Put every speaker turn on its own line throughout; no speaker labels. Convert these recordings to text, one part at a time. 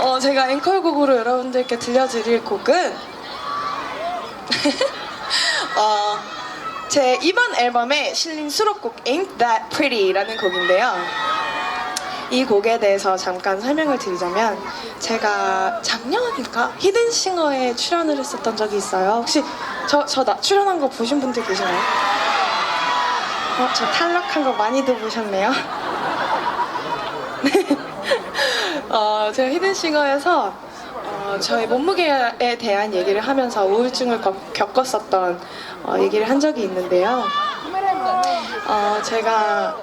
어, 제가 앵콜곡으로 여러분들께 들려드릴 곡은 어, 제 이번 앨범에 실린 수록곡 Ain't That Pretty라는 곡인데요. 이 곡에 대해서 잠깐 설명을 드리자면 제가 작년인가 히든싱어에 출연을 했었던 적이 있어요. 혹시 저, 저 나, 출연한 거 보신 분들 계시나요? 어, 저 탈락한 거 많이도 보셨네요. 어, 제가 히든싱어에서 어, 저의 몸무게에 대한 얘기를 하면서 우울증을 겪- 겪었었던 어, 얘기를 한 적이 있는데요. 어, 제가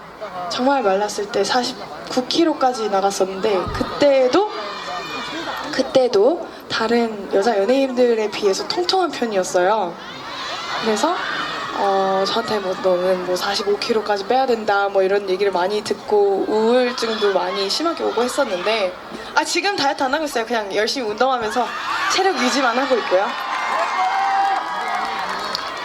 정말 말랐을 때 49kg까지 나갔었는데 그때도 그때도 다른 여자 연예인들에 비해서 통통한 편이었어요. 그래서 어, 저한테 뭐 너는 뭐 45kg까지 빼야 된다 뭐 이런 얘기를 많이 듣고 우울증도 많이 심하게 오고 했었는데 아 지금 다이어트 안 하고 있어요. 그냥 열심히 운동하면서 체력 유지만 하고 있고요.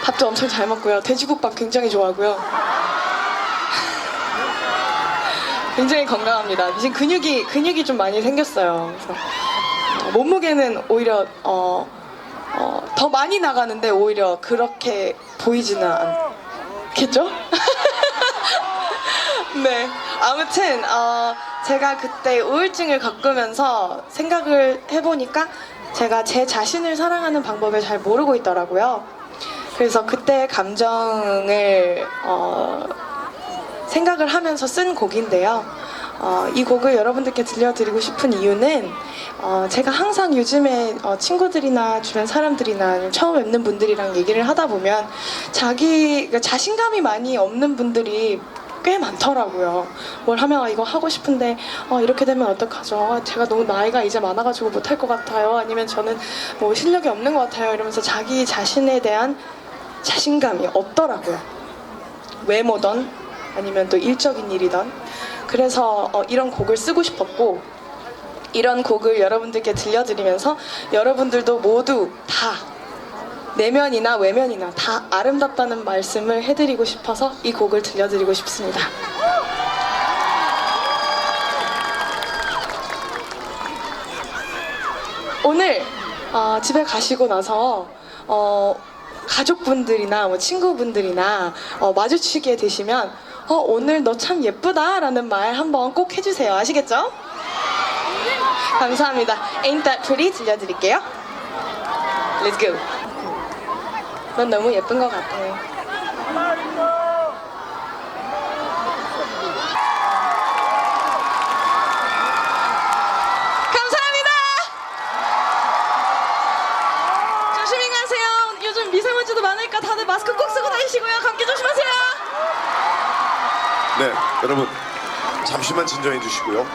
밥도 엄청 잘 먹고요. 돼지국밥 굉장히 좋아하고요. 굉장히 건강합니다. 지금 근육이 근육이 좀 많이 생겼어요. 그래서 어, 몸무게는 오히려 어, 어, 더 많이 나가는데 오히려 그렇게 보이지는 않겠죠? 네. 아무튼 어, 제가 그때 우울증을 겪으면서 생각을 해보니까 제가 제 자신을 사랑하는 방법을 잘 모르고 있더라고요. 그래서 그때 감정을 어, 생각을 하면서 쓴 곡인데요. 어, 이 곡을 여러분들께 들려드리고 싶은 이유는 어, 제가 항상 요즘에 어, 친구들이나 주변 사람들이나 처음 뵙는 분들이랑 얘기를 하다 보면 자기 그러니까 자신감이 많이 없는 분들이 꽤 많더라고요. 뭘 하면 아, 이거 하고 싶은데 어, 이렇게 되면 어떡하죠? 아, 제가 너무 나이가 이제 많아가지고 못할 것 같아요. 아니면 저는 뭐 실력이 없는 것 같아요. 이러면서 자기 자신에 대한 자신감이 없더라고요. 외모던 아니면 또 일적인 일이던 그래서 어, 이런 곡을 쓰고 싶었고 이런 곡을 여러분들께 들려드리면서 여러분들도 모두 다 내면이나 외면이나 다 아름답다는 말씀을 해드리고 싶어서 이 곡을 들려드리고 싶습니다. 오늘 어, 집에 가시고 나서 어, 가족분들이나 뭐 친구분들이나 어, 마주치게 되시면 어, 오늘 너 참 예쁘다 라는 말 한번 꼭 해주세요. 아시겠죠? 감사합니다. Ain't that pretty 들려드릴게요. Let's go. 넌 너무 예쁜 것 같아. 감
네, 여러분 잠시만 진정해 주시고요.